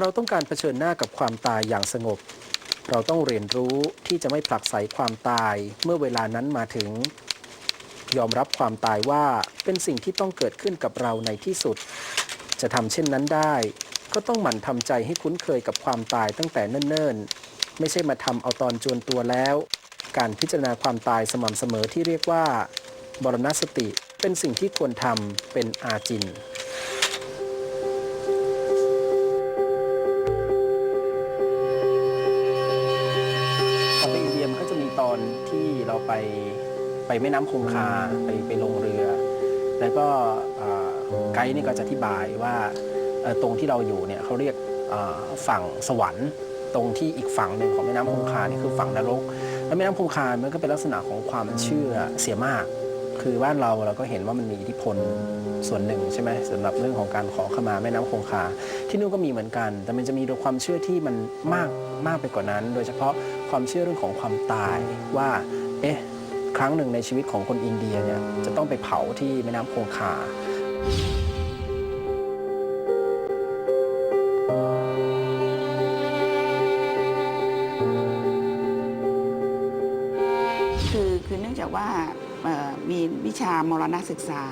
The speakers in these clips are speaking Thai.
เราต้องการเผชิญหน้ากับความตายอย่างสงบ เราต้องเรียนรู้ที่จะไม่ผลักไสความตายเมื่อเวลานั้นมาถึง ยอมรับความตายว่าเป็นสิ่งที่ต้องเกิดขึ้นกับเราในที่สุด จะทำเช่นนั้นได้ ก็ต้องหมั่นทำใจให้คุ้นเคยกับความตายตั้งแต่เนิ่นๆ ไม่ใช่มาทำเอาตอนจวนตัวแล้ว การพิจารณาความตายสม่ำเสมอที่เรียกว่า บรณสติเป็นสิ่งที่ควรทำเป็นอาจิน ไปไปแม่น้ำคงคาไปไปลงเรือ แล้วก็เอ่อไกด์นี่ก็จะอธิบายว่าเอ่อตรงที่เราอยู่เนี่ยเขาเรียกเอ่อฝั่งสวรรค์ ตรงที่อีกฝั่งหนึ่งของแม่น้ำคงคานี่คือฝั่งนรก แล้วแม่น้ำคงคา มันก็เป็นลักษณะของความเชื่อเสียมาก คือบ้านเราเราก็เห็นว่ามันมีอิทธิพลส่วนหนึ่งใช่ไหมสำหรับเรื่องของการขอขมาแม่น้ำคงคา ที่นู่นก็มีเหมือนกัน แต่มันจะมีความเชื่อที่มันมากมากไปกว่านั้น โดยเฉพาะความเชื่อเรื่องของความตายว่า เอ๊ะ ครั้งหนึ่งในชีวิตของคนอินเดียเนี่ยจะต้องไปเผาที่แม่น้ำคงคา คือคือเนื่องจากว่าเอ่อมีวิชามรณศึกษา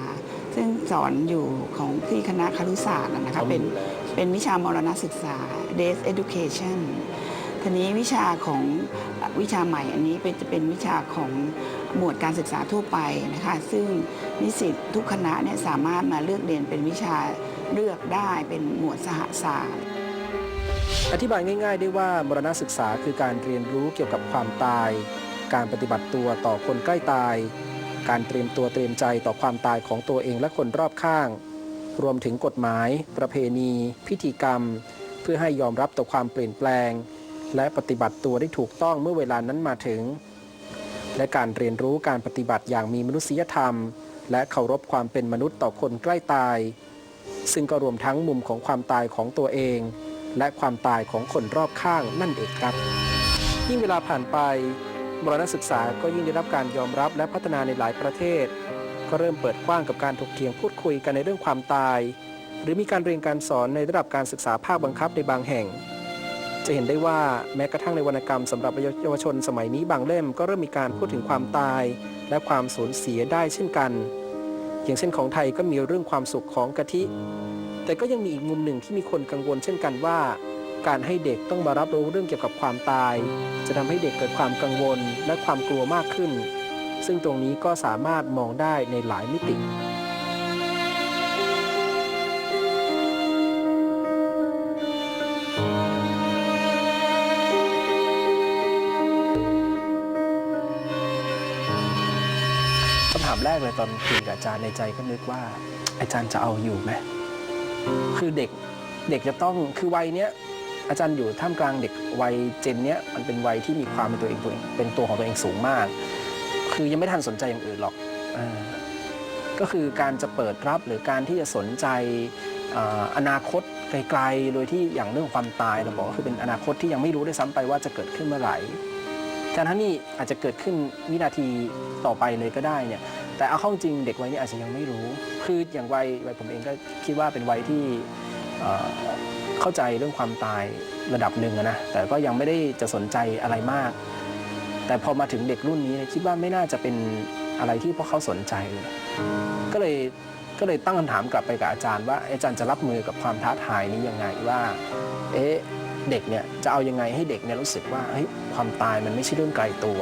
ซึ่งสอนอยู่ของที่คณะครุศาสตร์นะคะเป็นเป็นวิชามรณศึกษา Day Education ทีนี้วิชาของเอ่อ วิชาใหม่อันนี้เป็นจะเป็นวิชาของหมวดการศึกษาทั่วไปนะคะ ซึ่งนิสิตทุกคณะเนี่ยสามารถมาเลือกเรียนเป็นวิชาเลือกได้เป็นหมวดสหศาสตร์อธิบายง่าย ๆ ได้ว่ามรณศึกษาคือการเรียนรู้เกี่ยวกับความตาย การปฏิบัติตัวต่อคนใกล้ตาย การเตรียมตัวเตรียมใจต่อความตายของตัวเองและคนรอบข้าง รวมถึงกฎหมาย ประเพณี พิธีกรรม เพื่อให้ยอมรับต่อความเปลี่ยนแปลง และปฏิบัติตัวได้ถูกต้องเมื่อเวลานั้นมาถึง และการเรียนรู้การปฏิบัติอย่างมีมนุษยธรรม และเคารพความเป็นมนุษย์ต่อคนใกล้ตาย ซึ่งก็รวมทั้งมุมของความตายของตัวเอง และความตายของคนรอบข้างนั่นเองครับ ยิ่งเวลาผ่านไปมรณศึกษาก็ยิ่งได้รับการยอมรับและพัฒนาในหลายประเทศ ก็เริ่มเปิดกว้างกับการถกเถียงพูดคุยกันในเรื่องความตาย หรือมีการเรียนการสอนในระดับการศึกษาภาคบังคับในบางแห่ง จะเห็นได้ว่าแม้กระทั่งในวรรณกรรมสำหรับเยาวชนสมัยนี้บางเล่มก็เริ่มมีการพูดถึงความตาย และความสูญเสียได้เช่นกัน อย่างเช่นของไทยก็มีเรื่องความสุขของกะทิ แต่ก็ยังมีอีกมุมหนึ่งที่มีคนกังวลเช่นกันว่า การให้เด็กต้องมารับรู้เรื่องเกี่ยวกับความตาย จะทำให้เด็กเกิดความกังวลและความกลัวมากขึ้น ซึ่งตรงนี้ก็สามารถมองได้ในหลายมิติ คำถามแรกเลยตอนคุยกับอาจารย์ในใจก็นึกว่า อาจารย์จะเอาอยู่ไหมคือเด็กเด็กจะต้องคือวัยเนี้ยอาจารย์อยู่ท่ามกลางเด็กวัยเจนเนี้ยมันเป็นวัยที่มีความเป็นตัวเองตัวเองเป็นตัวของตัวเองสูงมาก คือยังไม่ทันสนใจอย่างอื่นหรอกอก็คือการจะเปิดรับหรือการที่จะสนใจออนาคตไกลๆ โดยที่อย่างเรื่องความตายเราบอกว่าคือเป็นอนาคตที่ยังไม่รู้ด้วยซ้ำไปว่าจะเกิดขึ้นเมื่อไหร่ทั้งนั้นนี่อาจจะเกิดขึ้นวินาทีต่อไปเลยก็ได้เนี่ย แต่เอาเข้าจริงเด็กวัยนี้อาจจะยังไม่รู้ คืออย่างวัยวัยผมเองก็คิดว่าเป็นวัยที่เอ่อเข้าใจเรื่องความตายระดับหนึ่งอะนะ แต่ก็ยังไม่ได้จะสนใจอะไรมาก แต่พอมาถึงเด็กรุ่นนี้เนี่ยคิดว่าไม่น่าจะเป็นอะไรที่พวกเขาสนใจเลยก็เลยก็เลยตั้งคำถามกลับไปกับอาจารย์ว่าอาจารย์จะรับมือกับความท้าทายนี้ยังไงว่า เอ๊ะเด็กเนี่ยจะเอายังไงให้เด็กเนี่ยรู้สึกว่าเฮ้ยความตายมันไม่ใช่เรื่องไกลตัว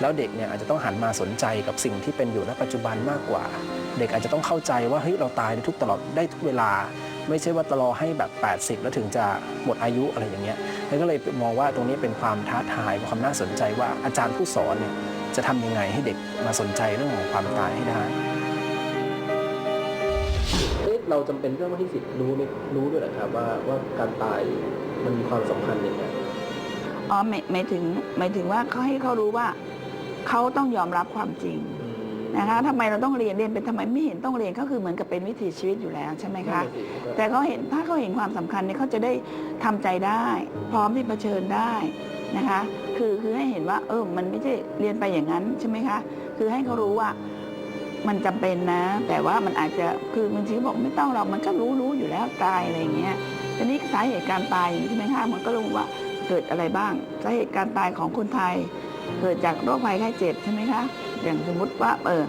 แล้วเด็กเนี่ยอาจจะต้องหันมาสนใจกับสิ่งที่เป็นอยู่ณปัจจุบันมากกว่า เด็กอาจจะต้องเข้าใจว่าเฮ้ยเราตายได้ทุกตลอดได้ทุกเวลา ไม่ใช่ว่าตลอให้แบบ 80 แล้วถึงจะหมดอายุอะไรอย่างเงี้ยแล้วก็เลยมองว่าตรงนี้เป็นความท้าทายความน่าสนใจว่าอาจารย์ผู้สอนเนี่ยจะทำยังไงให้เด็กมาสนใจเรื่องของความตายให้ได้เอ๊ะเราจำเป็นเรื่องที่สิทธิ์รู้ไหมรู้ด้วยเหรอครับว่าว่าการตายมันมีความสำคัญยังไงอ๋อหมายหมายถึงหมายถึงว่าเขาให้เขารู้ว่า เขาต้องยอมรับความจริงนะคะทำไมเราต้องเรียนเรียนเป็นทำไมไม่เห็นต้องเรียนก็คือเหมือนกับเป็นวิถีชีวิตอยู่แล้วใช่ไหมคะ แต่เขาเห็นถ้าเขาเห็นความสำคัญเนี่ยเขาจะได้ทำใจได้ พร้อมที่เผชิญได้นะคะ คือคือให้เห็นว่า เออมันไม่ใช่เรียนไปอย่างนั้นใช่ไหมคะ คือให้เขารู้ว่ามันจำเป็นนะ แต่ว่ามันอาจจะคือบางทีเขาบอกไม่ต้องเรามันก็รู้รู้อยู่แล้วตายอะไรอย่างเงี้ยทีนี้สาเหตุการตายอย่างนี้ใช่ไหมคะมันก็รู้ว่าเกิดอะไรบ้างสาเหตุการตายของคนไทย เกิดจากโรคภัยไข้เจ็บใช่ไหมคะ อย่างสมมุติว่าเออ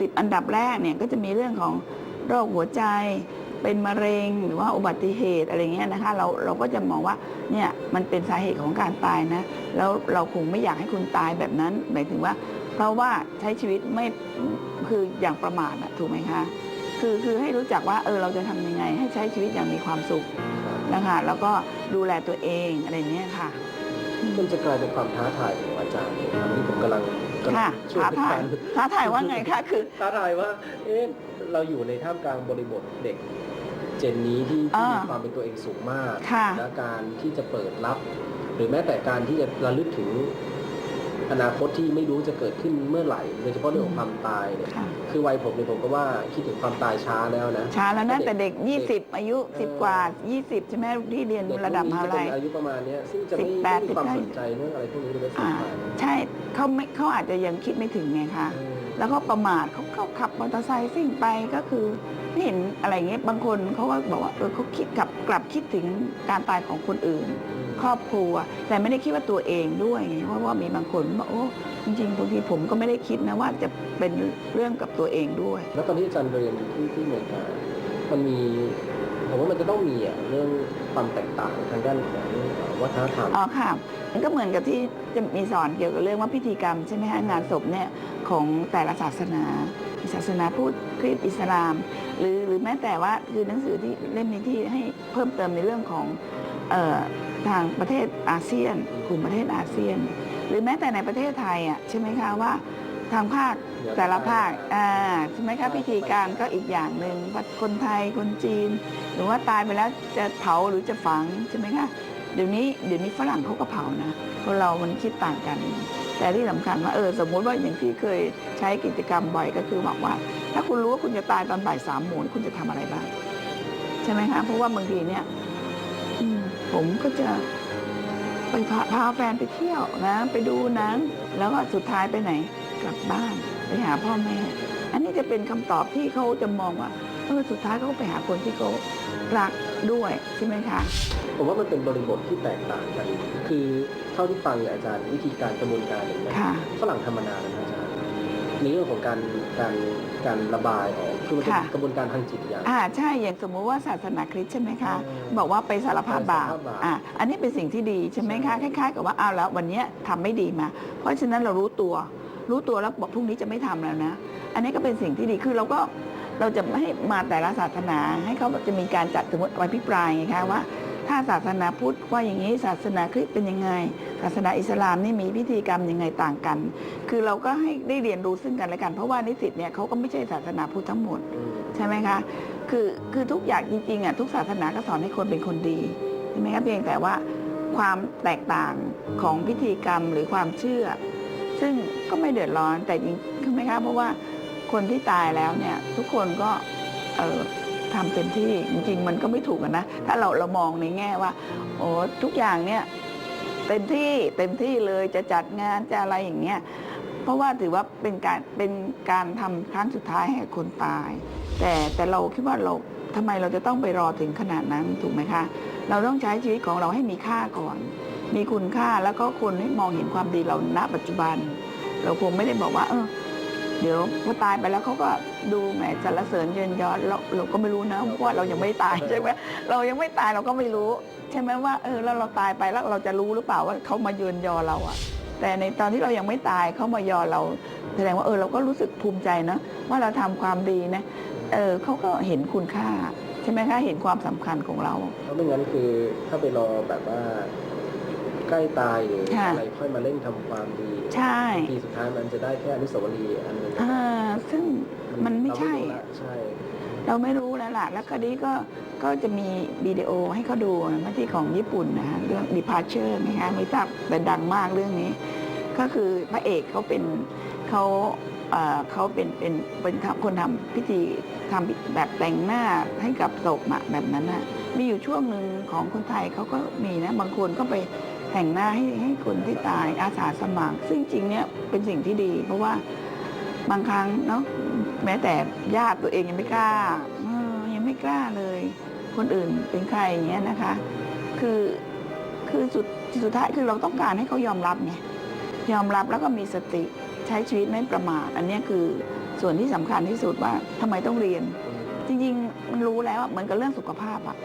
สิบอันดับแรกเนี่ยก็จะมีเรื่องของโรคหัวใจเป็นมะเร็งหรือว่าอุบัติเหตุอะไรเงี้ยนะคะเราเราก็จะมองว่าเนี่ยมันเป็นสาเหตุของการตายนะแล้วเราคงไม่อยากให้คุณตายแบบนั้นหมายถึงว่า เพราะว่าใช้ชีวิตไม่คืออย่างประมาทอะถูกไหมคะคือคือให้รู้จักว่าเออเราจะทำยังไง ให้ใช้ชีวิตอย่างมีความสุขนะคะแล้วก็ดูแลตัวเองอะไรเนี้ยค่ะ มันจะกลายเป็นความท้าทายของอาจารย์เนี่ยอันนี้ผมกำลังกำลัค่ะงช่วยท้าทายกันท้าทายว่าไงคะคือ ท้าทายว่าเอ๊ะเราอยู่ในท่ามกลางบริบทเด็ก เจนนี้ที่ที่อ่ามีมีความเป็นตัวเองสูงมากค่ะ และการที่จะเปิดรับ หรือแม้แต่การที่จะระลึกถึง อนาคตที่ไม่รู้จะเกิดขึ้นเมื่อไหร่โดยเฉพาะเรื่องของความตายเนี่ยค่ะ คือวัยผมเนี่ยผมก็ว่าคิดถึงความตายช้าแล้วนะ ช้าแล้วนะแต่เด็กเด็ก20 อายุ 10 กว่า 20 ใช่ไหมที่เรียนเด็กระดับมหาพวกลันี้ยจะเป็นอายุประมาณเนี้ยซึ่งจะไม่สิบแปไม่ดมีความสิบเก้า สนใจเรื่องอะไรพวกนี้เลยสักอ่าหน่อยใช่เขาไม่เขาอาจจะยังคิดไม่ถึงไงคะเออแล้วก็ประมาทเขาเขาขับมอเตอร์ไซค์ซิ่งไปก็คือไม่ เห็นอะไรเงี้ยบางคนเขาก็บอกว่าเออเขาคิดกลับกลับคิดถึงการตายของคนอื่น ครอบครัว แต่ไม่ได้คิดว่าตัวเองด้วยไงเพราะว่ามีบางคนบอกโอ้จริงๆบางทีผมก็ไม่ได้คิดนะว่าจะเป็นเรื่องกับตัวเองด้วย แล้วตอนที่อาจารย์เรียนที่ที่อเมริกามันมีผมว่ามันจะต้องมีอะเรื่องความแตกต่างทางด้านของวัฒนธรรมอ๋อค่ะมันก็เหมือนกับที่จะมีสอนเกี่ยวกับเรื่องว่าพิธีกรรมใช่ไหมฮะงานศพเนี่ยของแต่ละศาสนามี ศาสนาพุทธคริสต์อิสลาม หรือหรือแม้แต่ว่าคือหนังสือที่เล่มนี้ที่ให้เพิ่มเติมในเรื่องของออทางประเทศอาเซียน กลุ่มประเทศอาเซียน หรือแม้แต่ในประเทศไทยอะใช่ไหมคะว่าทางภาคแต่ละภาคอ่าใช่ไหมคะพิธีการก็อีกอย่างหนึ่งคนไทยคนจีน หรือว่าตายไปแล้วจะเผาหรือจะฝังใช่ไหมคะเดี๋ยวนี้เดี๋ยวนี้ฝรั่งเขาก็เผานะคนเรามันคิดต่างกัน แต่ที่สำคัญว่าเออสมมุติว่าอย่างที่เคยใช้กิจกรรมบ่อยก็คือบอกว่า ถ้าคุณรู้ว่าคุณจะตายตอนบ่ายสามโมงคุณจะทำอะไรบ้างใช่ไหมคะเพราะว่าบางทีเนี่ยผมก็จะไปพาพาแฟนไปเที่ยวนะ ไปดูหนังแล้วก็สุดท้ายไปไหนกลับบ้านไปหาพ่อแม่ อันนี้จะเป็นคำตอบที่เขาจะมองว่าเออสุดท้ายเขาไปหาคนที่เขา รักด้วยใช่ไหมคะ ผมว่ามันเป็นบริบทที่แตกต่างกัน คือเท่าที่ฟังเนี่ยอาจารย์วิธีการกระบวนการอย่างนี้ยค่ะ ฝรั่งธรรมนาแล้วนะอาจารย์ในเรื่องของการการการระบายออกคือมันเป็นค่ะ กระบวนการทางจิตอย่าง อ่าใช่อย่างสมมุติว่าศาสนาคริสต์ใช่ไหมคะ อืมบอกว่าไปสารภาพบาปสารภาพบาปอ่าอันนี้เป็นสิ่งที่ดีใช่ไหมคะใช่คล้าย ๆ กับว่าอ้าวแล้ววันเนี้ยทำไม่ดีมา เพราะฉะนั้นเรารู้ตัว รู้ตัวแล้วบอกพรุ่งนี้จะไม่ทำแล้วนะ อันนี้ก็เป็นสิ่งที่ดีคือเราก็ เราจะไม่ให้มาแต่ละศาสนาให้เขาจะมีการจัดสมมติอภิปรายไงคะว่า ถ้าศาสนาพุทธว่าอย่างนี้ศาสนาคริสต์เป็นยังไง ศาสนาอิสลามนี่มีพิธีกรรมยังไงต่างกัน คือเราก็ให้ได้เรียนรู้ซึ่งกันและกัน เพราะว่านิสิตเนี่ยเขาก็ไม่ใช่ศาสนาพุทธทั้งหมดใช่ไหมคะคือคือทุกอย่างจริงๆอะทุกศาสนาก็สอนให้คนเป็นคนดีใช่ไหมคะเพียงแต่ว่าความแตกต่างของพิธีกรรมหรือความเชื่อ ซึ่งก็ไม่เดือดร้อนแต่จริงใช่ไหมคะเพราะว่า คนที่ตายแล้วเนี่ยทุกคนก็เออทำเต็มที่จริงๆ มันก็ไม่ถูกนะ ถ้าเราเรามองในแง่ว่าโอ้ทุกอย่างเนี่ยเต็มที่เต็มที่เลยจะจัดงานจะอะไรอย่างเงี้ยเพราะว่าถือว่าเป็นการเป็นการทำครั้งสุดท้ายให้คนตาย แต่แต่เราคิดว่าเราทำไมเราจะต้องไปรอถึงขนาดนั้นถูกไหมคะ เราต้องใช้ชีวิตของเราให้มีค่าก่อน มีคุณค่าแล้วก็คนให้มองเห็นความดีเราณปัจจุบัน เราคงไม่ได้บอกว่า เออ เดี๋ยวพอตายไปแล้วเขาก็ดูแหมสรรเสริญเยินยอเราเราก็ไม่รู้นะเพราะว่าเรายังไม่ตายใช่ไหมเรายังไม่ตายเราก็ไม่รู้ ใช่ไหมว่าเออแล้วเราตายไปแล้วเราจะรู้หรือเปล่าว่าเขามาเยินยอเราอะแต่ในตอนที่เรายังไม่ตายเขามายอเรา แสดงว่าเออเราก็รู้สึกภูมิใจนะว่าเราทำความดีนะเออเขาก็เห็นคุณค่า ใช่ไหมคะเห็นความสำคัญของเราเพราะไม่งั้นคือถ้าไปรอแบบว่า ใกล้ตายหรือค่ะอะไรค่อยมาเร่งทำความดีใช่ ทีสุดท้ายมันจะได้แค่อนุสาวรีย์อันหนึงอ่าซึ่ง มันไม่ใช่ เรารู้ละใช่ เราไม่รู้แล้วล่ะ แล้วก็นี้ก็ก็จะมีวิดีโอให้เขาดูนะที่ของญี่ปุ่นนะฮะเรื่อง Departure ไหมคะไม่ทราบแต่ดังมากเรื่องนี้ ก็คือพระเอกเขาเป็นเขาเอ่อเขาเป็นเป็นเป็นคนทำพิธีทำแบบแต่งหน้าให้กับศพอะแบบนั้นอะมีอยู่ช่วงหนึ่งของคนไทยเขาก็มีนะ บางคนก็ไป แต่งหน้าให้ให้คนที่ตายอาสาสมัคร ซึ่งจริงเนี่ยเป็นสิ่งที่ดี เพราะว่าบางครั้งเนาะแม้แต่ญาติตัวเองยังไม่กล้ายังไม่กล้าเลย คนอื่นเป็นใครอย่างเงี้ยนะคะ คือคือสุดสุดท้ายคือเราต้องการให้เขายอมรับไงยอมรับแล้วก็มีสติใช้ชีวิตไม่ประมาทอันนี้คือส่วนที่สำคัญที่สุดว่าทำไมต้องเรียน จริงๆมันรู้แล้วเหมือนกับเรื่องสุขภาพอะ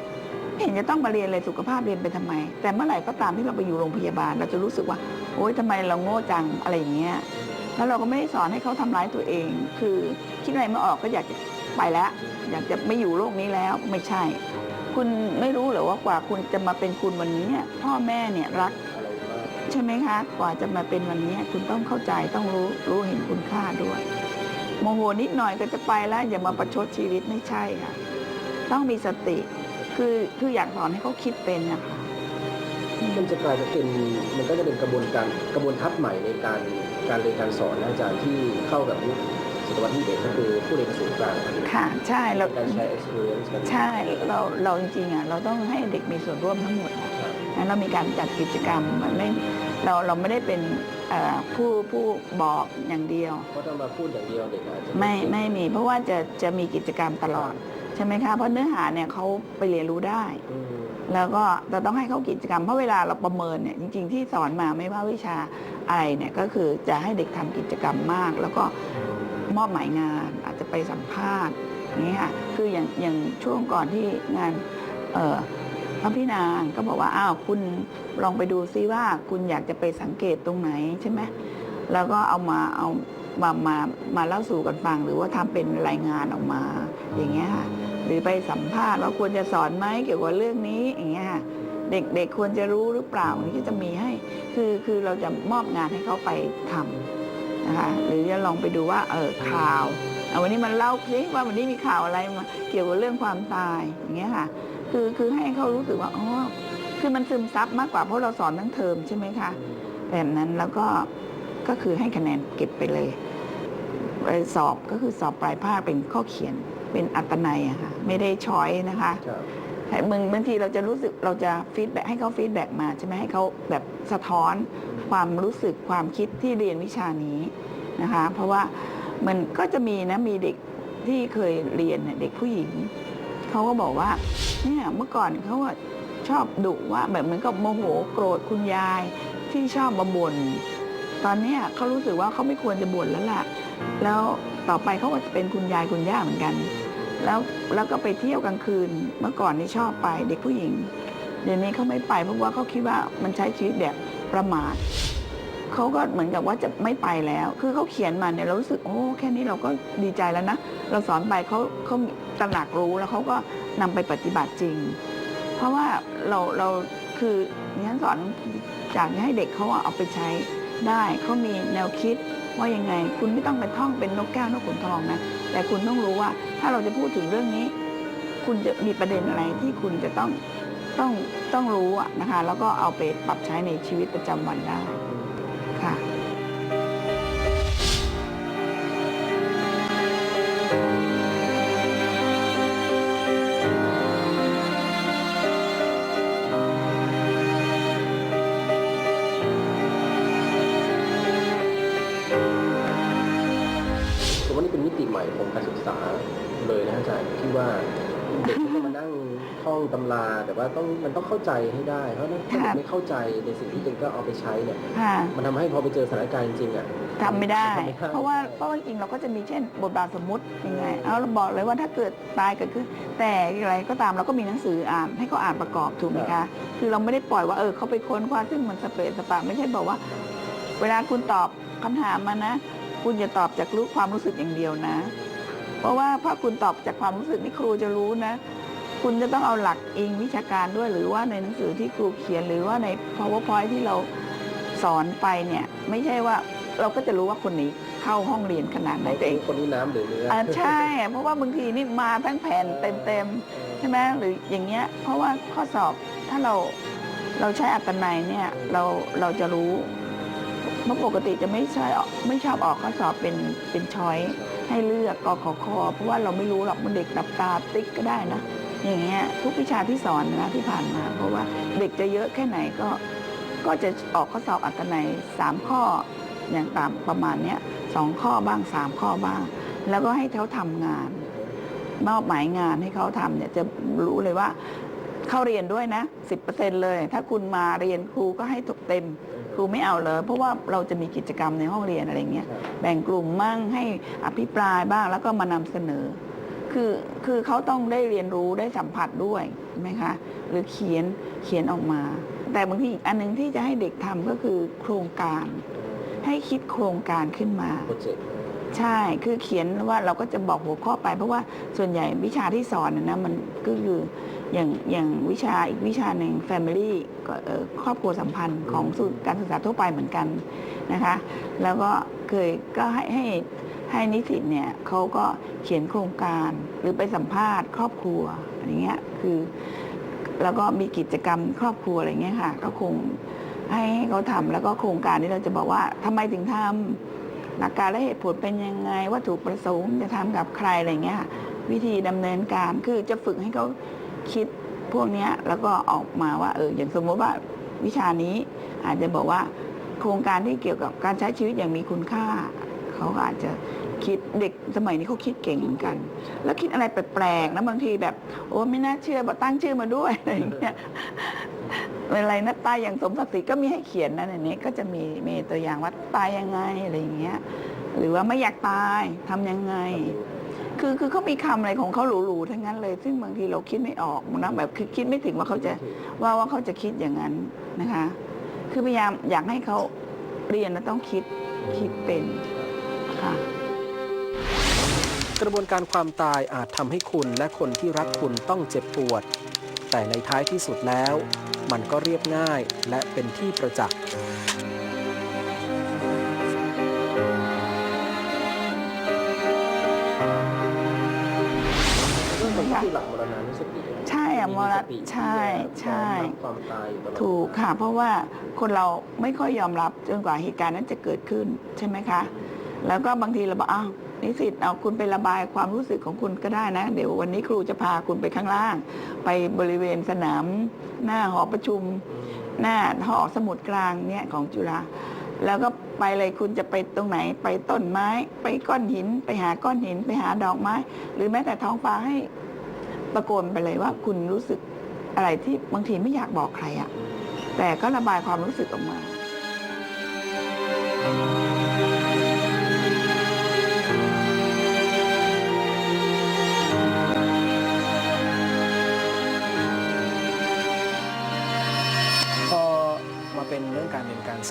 เห็นจะต้องมาเรียนเลยสุขภาพเรียนไปทำไม แต่เมื่อไหร่ก็ตามที่เราไปอยู่โรงพยาบาล เราจะรู้สึกว่า โอ๊ยทำไมเราโง่จังอะไรอย่างเงี้ยแล้วเราก็ไม่ได้สอนให้เขาทำร้ายตัวเอง คือคิดอะไรไม่ออกก็อยากจะไปแล้ว อยากจะไม่อยู่โลกนี้แล้วไม่ใช่ คุณไม่รู้หรือว่ากว่าคุณจะมาเป็นคุณวันนี้เนี่ยพ่อแม่เนี่ยรักใช่ไหมคะ กว่าจะมาเป็นวันนี้คุณต้องเข้าใจต้องรู้รู้เห็นคุณค่าด้วย โมโหนิดหน่อยก็จะไปแล้วอย่ามาประชดชีวิตไม่ใช่ค่ะ ต้องมีสติ คือคืออยากสอนให้เขาคิดเป็นนะคะมันจะกลายเป็นมันก็จะเป็นกระบวนการกระบวนทัศน์ใหม่ในการการเรียนการสอนนะอาจารย์ที่เข้ากับยุคศตวรรษที่เด็กก็คือผู้เรียนเกษตรกลางค่ะใช่เราการใช้ experience กันใช่เราเราจริงๆอะเราต้องให้เด็กมีส่วนร่วมทั้งหมดอะงั้นเรามีการจัดกิจกรรมมันไม่เราเราไม่ได้เป็นเอ่อผู้ผู้บอกอย่างเดียวเพราะถ้ามาพูดอย่างเดียวเด็กอาจจะไม่ไม่มีเพราะว่าจะจะมีกิจกรรมตลอด ใช่ไหมคะเพราะเนื้อหาเนี่ยเขาไปเรียนรู้ได้ อืมแล้วก็เราต้องให้เขากิจกรรมเพราะเวลาเราประเมินเนี่ยจริง ๆที่สอนมาไม่ว่าวิชาอะไรเนี่ยก็คือจะให้เด็กทำกิจกรรมมาก แล้วก็มอบหมายงานอาจจะไปสัมภาษณ์อย่างนี้ค่ะคืออย่างอย่างช่วงก่อนที่งานเอ่อพระพี่นางก็บอกว่าอ้าวคุณลองไปดูซิว่าคุณอยากจะไปสังเกตตรงไหนใช่ไหมแล้วก็เอามาเอา มามามาเล่าสู่กันฟัง หรือว่าทำเป็นรายงานออกมาอย่างเงี้ยค่ะหรือไปสัมภาษณ์ว่าควรจะสอนไหมเกี่ยวกับเรื่องนี้อย่างเงี้ยค่ะเด็กๆควรจะรู้หรือเปล่าอันนี้ก็จะมีให้คือคือเราจะมอบงานให้เขาไปทำนะคะหรือจะลองไปดูว่าเออข่าววันนี้มันเล่าซิว่าวันนี้มีข่าวอะไรมาเกี่ยวกับเรื่องความตายอย่างเงี้ยค่ะคือคือให้เขารู้สึกว่าอ๋อคือมันซึมซับมากกว่าเพราะเราสอนทั้งเทอมใช่ไหมคะแบบนั้นแล้วก็ก็คือให้คะแนนเก็บไปเลย สอบก็คือสอบปลายภาคเป็นข้อเขียนเป็นอัตนัยอะค่ะไม่ได้ช้อยนะคะครับแต่บางบางทีเราจะรู้สึกเราจะฟีดแบ็ให้เขาฟีดแบ็กมาใช่ไหมให้เขาแบบสะท้อนความรู้สึกความคิดที่เรียนวิชานี้นะคะ เพราะว่ามันก็จะมีนะมีเด็กที่เคยเรียนเนี่ยเด็กผู้หญิงเขาก็บอกว่าเนี่ยเมื่อก่อนเขาอะชอบดุว่าแบบเหมือนกับโมโหโกรธคุณยายที่ชอบมาบ่นตอนเนี้ยเขารู้สึกว่าเขาไม่ควรจะบ่นแล้วล่ะ แล้วต่อไปเขาก็จะเป็นคุณยายคุณย่าเหมือนกัน แล้วแล้วก็ไปเที่ยวกลางคืน เมื่อก่อนนี่ชอบไปเด็กผู้หญิง เดี๋ยวนี้เขาไม่ไปเพราะว่าเขาคิดว่ามันใช้ชีวิตแบบประมาทเขาก็เหมือนกับว่าจะไม่ไปแล้ว คือเขาเขียนมาเนี่ยเรารู้สึกโอ้แค่นี้เราก็ดีใจแล้วนะ เราสอนไปเขาเขาตระหนักรู้แล้วเขาก็นำไปปฏิบัติจริง เพราะว่าเราเราคือนี่ฉันสอนจากให้เด็กเขาเอาไปใช้ได้เขามีแนวคิด ว่ายังไง คุณไม่ต้องไปท่องเป็นนกแก้วนกขุนทองนะแต่คุณต้องรู้ว่าถ้าเราจะพูดถึงเรื่องนี้ คุณจะมีประเด็นอะไรที่คุณจะต้องต้องต้องรู้นะคะ แล้วก็เอาไปปรับใช้ในชีวิตประจำวันได้ค่ะ มว่านี่เป็นมิติใหม่ของการศึกษาเลยนะอาจารย์ที่ว่าเด็กไม่ต้องมานั่งท่องตำราแต่ว่าต้องมันต้องเข้าใจให้ได้ เพราะถ้าเด็กไม่เข้าใจในสิ่งที่ตัวเองก็เอาไปใช้เนี่ยค่ะมันทำให้พอไปเจอสถานการณ์จริงๆอะทำไม่ได้ทำไม่ได้ เพราะว่าเพราะว่าจริงเราก็จะมีเช่น บทบาทสมมุติยังไงเอาเราบอกเลยว่าถ้าเกิดตายเกิดขึ้น แต่อะไรก็ตามเราก็มีหนังสืออ่านให้เขาอ่านประกอบถูกไหมคะ คือเราไม่ได้ปล่อยว่าเออเขาไปค้นคว้าซึ่งมันสเปซสปะไม่ใช่บอกว่า เวลาคุณตอบคำถามมานะ คุณจะตอบจากรู้ความรู้สึกอย่างเดียวนะ เพราะว่าถ้าคุณตอบจากความรู้สึกนี่ครูจะรู้นะ คุณจะต้องเอาหลักอิงวิชาการด้วย หรือว่าในหนังสือที่ครูเขียนหรือว่าใน powerpoint ที่เราสอนไปเนี่ยไม่ใช่ว่าเราก็จะรู้ว่าคนนี้เข้าห้องเรียนขนาดไหนแต่เองคนนี้น้ำหรือเนื้ออ่าใช่ เพราะว่าบางทีนี่มาทั้งแผ่นเต็มๆใช่ไหมหรืออย่างเงี้ย เพราะว่าข้อสอบถ้าเราเราใช้อัตนัยเนี่ยเราเราจะรู้ เมื่อปกติจะไม่ใช่ไม่ชอบออกข้อสอบเป็นเป็นช้อยให้เลือกกขคเพราะว่าเราไม่รู้หรอกมันเด็กดับตาติ๊กก็ได้นะ อย่างเงี้ยทุกวิชาที่สอนนะที่ผ่านมา เพราะว่าเด็กจะเยอะแค่ไหนก็ก็จะออกข้อสอบอัตนัยสามข้ออย่างตามประมาณเนี้ยสองข้อบ้างสามข้อบ้าง แล้วก็ให้เขาทำงาน มอบหมายงานให้เขาทำเนี่ยจะรู้เลยว่าเข้าเรียนด้วยนะ 10%เลย ถ้าคุณมาเรียนครูก็ให้เต็ม ครูไม่เอาเลยเพราะว่าเราจะมีกิจกรรมในห้องเรียนอะไรเงี้ยแบ่งกลุ่มมั่งให้อภิปรายบ้างแล้วก็มานำเสนอ คือคือเขาต้องได้เรียนรู้ได้สัมผัสด้วยใช่ไหมคะหรือเขียนเขียนออกมา แต่บางทีอีกอันหนึงที่จะให้เด็กทำก็คือโครงการ ให้คิดโครงการขึ้นมาโปรเจกต์ ใช่คือเขียนว่าเราก็จะบอกหัวข้อไป เพราะว่าส่วนใหญ่วิชาที่สอนนะนะมันก็คืออย่างอย่างวิชาอีกวิชาหนึ่ง Family ก็เอ่อครอบครัวสัมพันธ์ของสูตรการศึกษาทั่วไปเหมือนกันนะคะ แล้วก็เคยก็ให้ให้ให้นิสิตเนี่ยเขาก็เขียนโครงการหรือไปสัมภาษณ์ ครอบครัวอะไรเงี้ยคือแล้วก็มีกิจกรรมครอบครัวอะไรเงี้ยค่ะ ก็คงให้ให้เขาทำแล้วก็โครงการนี้เราจะบอกว่าทำไมถึงทำ หลักการและเหตุผลเป็นยังไงวัตถุประสงค์จะทำกับใครอะไรเงี้ยวิธีดำเนินการคือจะฝึกให้เขาคิดพวกนี้แล้วก็ออกมาว่าเอออย่างสมมติว่าวิชานี้อาจจะบอกว่า โครงการที่เกี่ยวกับการใช้ชีวิตอย่างมีคุณค่า เขาอาจจะคิดเด็กสมัยนี้เขาคิดเก่งเหมือนกัน แล้วคิดอะไรแปลกๆนะบางทีแบบ โอ้ไม่น่าเชื่อบอตั้งชื่อมาด้วยอะไรอย่างเงี้ย อะไรนะตายอย่างสมศักดิ์ศรีก็มีให้เขียนนะในนี้ก็จะมีมีตัวอย่างว่าตายยังไงอะไรอย่างเงี้ยหรือว่าไม่อยากตายทำยังไง คือคือเขามีคำอะไรของเขาหรูๆทั้งนั้นเลย ซึ่งบางทีเราคิดไม่ออกนะแบบคือคิดไม่ถึงว่าเขาจะว่าว่าเขาจะคิดอย่างนั้นนะคะ คือพยายามอยากให้เขาเรียนแล้วต้องคิดคิดเป็นค่ะกระบวนการความตายอาจทำให้คุณและคนที่รักคุณต้องเจ็บปวด แต่ในท้ายที่สุดแล้ว มันก็เรียบง่ายและเป็นที่ประจักษ์มันก็คือหลักมรณานุสติใช่อะมรณะใช่ใช่ความตายอยู่ตลอดถูกค่ะ เพราะว่าคนเราไม่ค่อยยอมรับจนกว่าเหตุการณ์นั้นจะเกิดขึ้นใช่ไหมคะ แล้วก็บางทีเราบอกอ้าว นิสิตเอาคุณไประบายความรู้สึกของคุณก็ได้นะ เดี๋ยววันนี้ครูจะพาคุณไปข้างล่าง ไปบริเวณสนาม หน้าหอประชุม หน้าหอสมุดกลางเนี่ยของจุฬาแล้วก็ไปเลยคุณจะไปตรงไหน ไปต้นไม้ ไปก้อนหิน ไปหาก้อนหิน ไปหาดอกไม้ หรือแม้แต่ท้องฟ้าให้ตะโกนไปเลยว่าคุณรู้สึกอะไรที่บางทีไม่อยากบอกใครอะแต่ก็ระบายความรู้สึกออกมา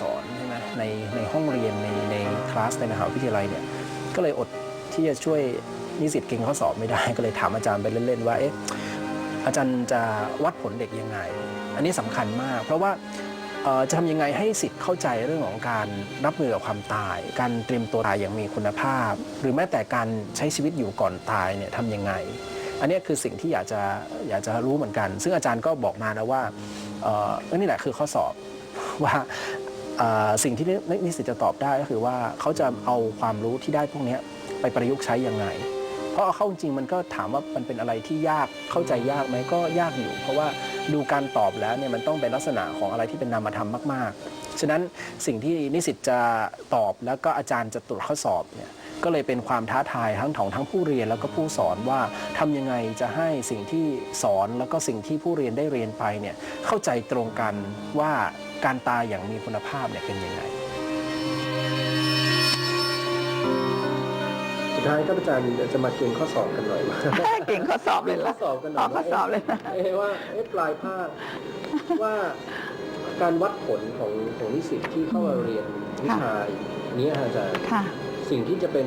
สอนใช่ไหมในในห้องเรียนในในคลาสในมหาวิทยาลัยเนี่ยก็เลยอดที่จะช่วยนิสิตเก่งข้อสอบไม่ได้ ก็เลยถามอาจารย์ไปเล่นๆว่าเอ๊ะอาจารย์จะวัดผลเด็กยังไง อันนี้สำคัญมาก เพราะว่าจะทำยังไงให้สิทธิ์เข้าใจเรื่องของการรับมือกับความตาย การเตรียมตัวตายอย่างมีคุณภาพ หรือแม้แต่การใช้ชีวิตอยู่ก่อนตายเนี่ยทำยังไง อันนี้คือสิ่งที่อยากจะอยากจะรู้เหมือนกัน ซึ่งอาจารย์ก็บอกมานะว่าเออนี่แหละคือข้อสอบว่า สิ่งที่นินิสิตจะตอบได้ก็คือว่าเขาจะเอาความรู้ที่ได้พวกนี้ไปประยุกต์ใช้ยังไง เพราะเอาเข้าจริงมันก็ถามว่ามันเป็นอะไรที่ยากเข้าใจยากไหมก็ยากอยู่ เพราะว่าดูการตอบแล้วเนี่ยมันต้องเป็นลักษณะของอะไรที่เป็นนามธรรมมาก ๆ ฉะนั้นสิ่งที่นิสิตจะตอบแล้วก็อาจารย์จะตรวจข้อสอบเนี่ยก็เลยเป็นความท้าทายทั้งของทั้งผู้เรียนแล้วก็ผู้สอนว่าทำยังไงจะให้สิ่งที่สอนแล้วก็สิ่งที่ผู้เรียนได้เรียนไปเนี่ยเข้าใจตรงกันว่า การตายอย่างมีคุณภาพเนี่ยเป็นยังไงสุดท้ายครับอาจารย์จะมาเก่งข้อสอบกันหน่อยว่าเก่งข้อสอบเลยข้ละอสอบกันหน่อออยกข้อสอบเลยนะเอ๊ะว่าเอ๊ะปลายภาคว่าการวัดผลของของนิสิตที่เข้ามาเรียนวิชาเนี้ยฮะอาจารย์ค่ะสิ่งที่จะเป็น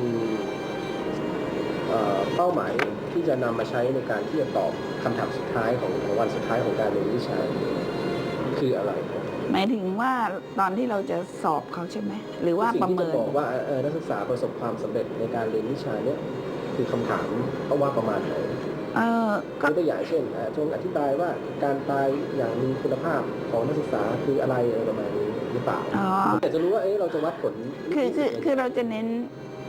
เอ่อเป้าหมายที่จะนำมาใช้ในการที่จะตอบคำถามสุดท้ายของของวันสุดท้ายของการเรียนวิชานี้คืออะไรครับ หมายถึงว่าตอนที่เราจะสอบเขาใช่ไหมหรือว่าสิ่งประที่เมิจะนบอกว่าเออนักศึกษาประสบความสำเร็จในการเรียนวิชาเนี้ยคือคำถามเพราะว่าประมาณไหนเออก็ ยกตัวอย่างเช่นอ่าจงอธิบายว่าการตายอย่างมีคุณภาพของนักศึกษาคืออะไรอะไรประมาณนี้หรือเปล่าอ๋อแต่จะรู้ว่าเอ๊ะเราจะวัดผลคือคือยังไงคือเราจะเน้น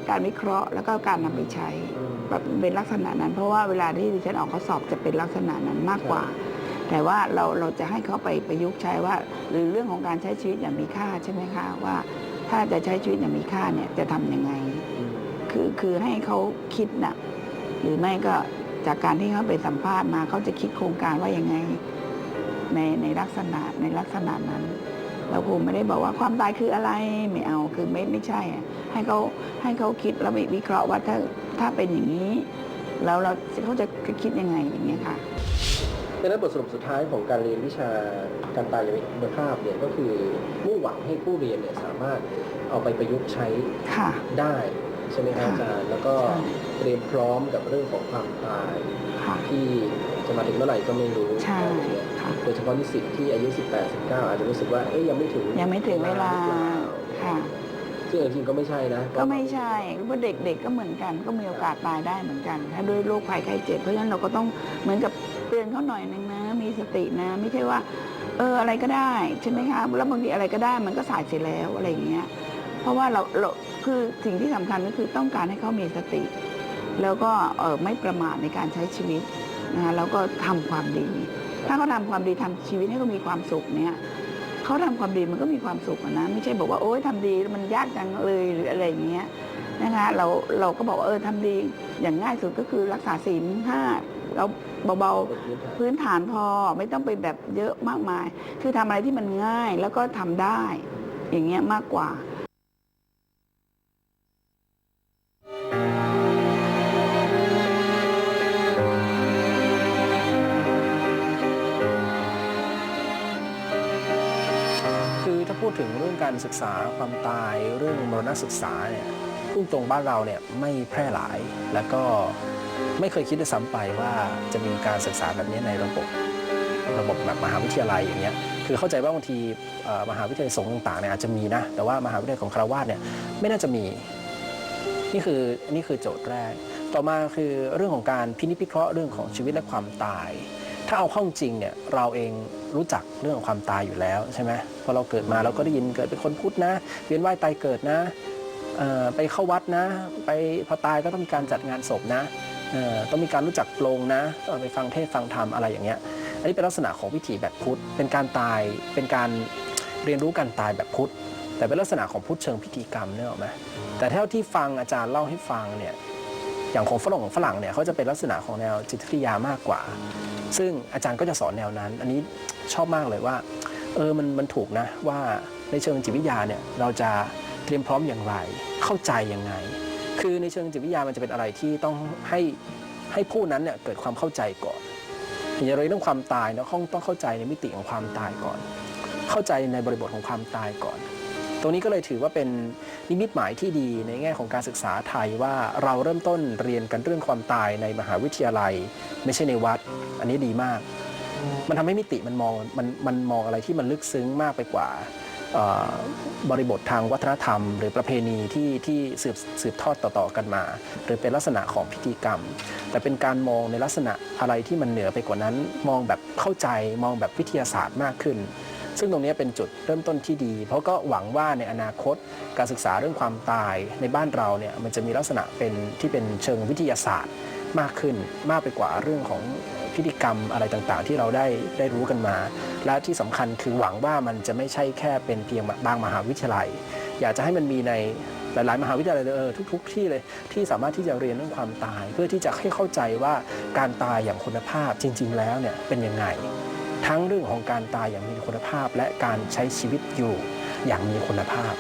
การวิเคราะห์แล้วก็การนำไปใช้ มแบบเป็นลักษณะนั้น เพราะว่าเวลาที่ดิฉันออกข้อสอบจะเป็นลักษณะนั้นมากกว่า แต่ว่าเราเราจะให้เขาไปประยุกต์ใช้ว่า หรือเรื่องของการใช้ชีวิตอย่างมีค่าใช่ไหมคะว่า ถ้าจะใช้ชีวิตอย่างมีค่าเนี่ยจะทำยังไง คือคือให้เขาคิดนะหรือไม่ก็จากการที่เขาไปสัมภาษณ์มาเขาจะคิดโครงการว่ายังไงในในลักษณะในลักษณะนั้น เราคงไม่ได้บอกว่าความตายคืออะไรไม่เอาคือไม่ไม่ใช่ ให้เขาให้เขาคิดแล้วไปวิเคราะห์ว่าถ้าถ้าเป็นอย่างนี้ แล้วเราเขาจะคิดยังไงอย่างเงี้ยค่ะ ดังนั้นบทสรุปสุดท้ายของการเรียนวิชาการตายอย่างมีคุณภาพเนี่ยก็คือมุ่งหวังให้ผู้เรียนเนี่ยสามารถเอาไปประยุกต์ใช้ค่ะได้ใช่ไหมครับค่ะอาจารย์แล้วก็ใช่เตรียมพร้อมกับเรื่องของความตายค่ะ ที่จะมาถึงเมื่อไหร่ก็ไม่รู้ใช่อะไรเงี้ยค่ะ โดยเฉพาะนิสิตที่อายุ 18 19 อาจจะรู้สึกว่าเอ้ยยังไม่ถึงยังไม่ถึงเวลาหรือเปล่าค่ะ ซึ่งจริงๆก็ไม่ใช่นะก็ไม่ใช่เพราะเด็กๆก็เหมือนกัน ก็มีโอกาสตายได้เหมือนกัน ถ้าด้วยโรคภัยไข้เจ็บเพราะฉะนั้นเราก็ต้องเหมือนกับ เตือนเขาหน่อยนึงนะ มีสตินะ ไม่ใช่ว่า เอออะไรก็ได้ใช่ไหมคะแล้วบางทีอะไรก็ได้มันก็สายเสียแล้วอะไรอย่างเงี้ยเพราะว่าเราเราคือสิ่งที่สำคัญก็คือต้องการให้เขามีสติ แล้วก็เออไม่ประมาทในการใช้ชีวิตนะคะแล้วก็ทำความดี ถ้าเขาทำความดีทำชีวิตให้เขามีความสุขเนี่ยเขาทำความดีมันก็มีความสุขนะ ไม่ใช่บอกว่าโอ๊ยทำดีมันยากจังเลยหรืออะไรอย่างเงี้ยนะคะเราเราก็บอกว่าเออทำดีอย่างง่ายสุดก็คือรักษาศีลห้าเรา เบาๆ พื้นฐานพอไม่ต้องไปแบบเยอะมากมาย คือทำอะไรที่มันง่ายแล้วก็ทำได้ อย่างเงี้ยมากกว่าคือถ้าพูดถึงเรื่องการศึกษาความตายเรื่องมรณศึกษาเนี่ยพุ่งตรงบ้านเราเนี่ยไม่แพร่หลาย แล้วก็ ไม่เคยคิดด้วยซ้ำไปว่าจะมีการศึกษาแบบนี้ในระบบระบบแบบมหาวิทยาลัยอย่างเงี้ย คือเข้าใจว่าบางทีมหาวิทยาลัยสงฆ์ต่างๆเนี่ยอาจจะมีนะ แต่ว่ามหาวิทยาลัยของคารวาสเนี่ยไม่น่าจะมี นี่คือนี่คือโจทย์แรก ต่อมาคือเรื่องของการพินิจพิเคราะห์เรื่องของชีวิตและความตาย ถ้าเอาข้าจริงเนี่ยเราเองรู้จักเรื่องของความตายอยู่แล้วใช่ไหมพอเราเกิดมาเราก็ได้ยินเกิดเป็นคนพุทธนะ เวียนว่ายตายเกิดนะ ไปเข้าวัดนะ ไปพอตายก็ต้องมีการจัดงานศพนะ ต้องมีการรู้จักโปรงนะต้องไปฟังเทศฟังธรรมอะไรอย่างเงี้ย อันนี้เป็นลักษณะของวิถีแบบพุทธ เป็นการตาย เป็นการเรียนรู้การตายแบบพุทธ แต่เป็นลักษณะของพุทธเชิงพิธีกรรมเนี่ยหรอไหมแต่เท่าที่ฟังอาจารย์เล่าให้ฟังเนี่ย อย่างของฝรั่งของฝรั่งเนี่ยเขาจะเป็นลักษณะของแนวจิตวิทยามากกว่า ซึ่งอาจารย์ก็จะสอนแนวนั้น อันนี้ชอบมากเลยว่า เออ มัน มันถูกนะว่าในเชิงจิตวิทยาเนี่ยเราจะเตรียมพร้อมอย่างไร เข้าใจยังไง คือในเชิงจิตวิทยามันจะเป็นอะไรที่ต้องให้ให้ผู้นั้นเนี่ยเกิดความเข้าใจก่อนอย่างไรเรื่องความตายเนาะต้องต้องเข้าใจในมิติของความตายก่อน เข้าใจในบริบทของความตายก่อน ตรงนี้ก็เลยถือว่าเป็นนิมิตหมายที่ดีในแง่ของการศึกษาไทยว่าเราเริ่มต้นเรียนกันเรื่องความตายในมหาวิทยาลัย ไม่ใช่ในวัด อันนี้ดีมาก มันทำให้มิติมันมองมันมันมองอะไรที่มันลึกซึ้งมากไปกว่า บริบททางวัฒนธรรม หรือประเพณีที่ที่สืบสืบทอดต่อๆกันมา หรือเป็นลักษณะของพิธีกรรม แต่เป็นการมองในลักษณะอะไรที่มันเหนือไปกว่านั้น มองแบบเข้าใจมองแบบวิทยาศาสตร์มากขึ้น ซึ่งตรงนี้เป็นจุดเริ่มต้นที่ดี เพราะก็หวังว่าในอนาคตการศึกษาเรื่องความตายในบ้านเราเนี่ยมันจะมีลักษณะเป็นที่เป็นเชิงวิทยาศาสตร์มากขึ้นมากไปกว่าเรื่องของ พิธีกรรมอะไรต่างๆ ที่เราได้ได้รู้กันมา และที่สำคัญคือหวังว่ามันจะไม่ใช่แค่เป็นเพียงบางมหาวิทยาลัย อยากจะให้มันมีในหลาย ๆ มหาวิทยาลัยเลยเออทุก ๆ ที่เลยที่สามารถที่จะเรียนเรื่องความตาย เพื่อที่จะให้เข้าใจว่าการตายอย่างคุณภาพจริง ๆ แล้วเนี่ยเป็นยังไง ทั้งเรื่องของการตายอย่างมีคุณภาพ และการใช้ชีวิตอยู่อย่างมีคุณภาพ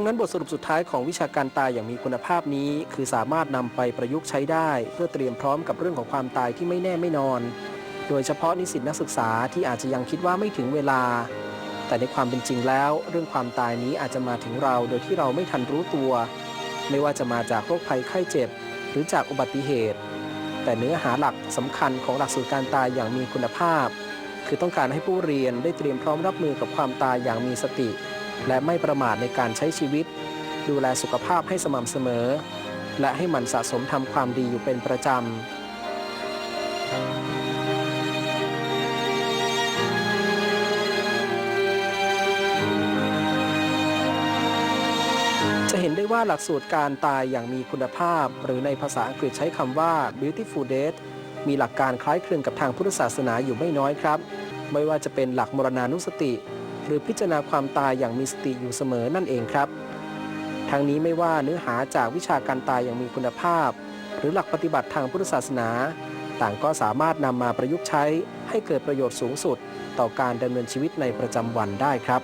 ดังนั้นบทสรุปสุดท้ายของวิชาการตายอย่างมีคุณภาพนี้ คือสามารถนำไปประยุกต์ใช้ได้ เพื่อเตรียมพร้อมกับเรื่องของความตายที่ไม่แน่ไม่นอน โดยเฉพาะนิสิตนักศึกษาที่อาจจะยังคิดว่าไม่ถึงเวลา แต่ในความเป็นจริงแล้ว เรื่องความตายนี้อาจจะมาถึงเราโดยที่เราไม่ทันรู้ตัว ไม่ว่าจะมาจากโรคภัยไข้เจ็บ หรือจากอุบัติเหตุ แต่เนื้อหาหลักสำคัญของหลักสูตรการตายอย่างมีคุณภาพ คือต้องการให้ผู้เรียนได้เตรียมพร้อมรับมือกับความตายอย่างมีสติ และไม่ประมาทในการใช้ชีวิต ดูแลสุขภาพให้สม่ำเสมอ และให้มันสะสมทำความดีอยู่เป็นประจำจะเห็นได้ว่าหลักสูตรการตายอย่างมีคุณภาพ หรือในภาษาอังกฤษใช้คำว่า beautiful death มีหลักการคล้ายคลึงกับทางพุทธศาสนาอยู่ไม่น้อยครับ ไม่ว่าจะเป็นหลักมรณานุสติ หรือพิจารณาความตายอย่างมีสติอยู่เสมอนั่นเองครับ ทั้งนี้ไม่ว่าเนื้อหาจากวิชาการตายอย่างมีคุณภาพ หรือหลักปฏิบัติทางพุทธศาสนา ต่างก็สามารถนำมาประยุกต์ใช้ให้เกิดประโยชน์สูงสุด ต่อการดำเนินชีวิตในประจำวันได้ครับ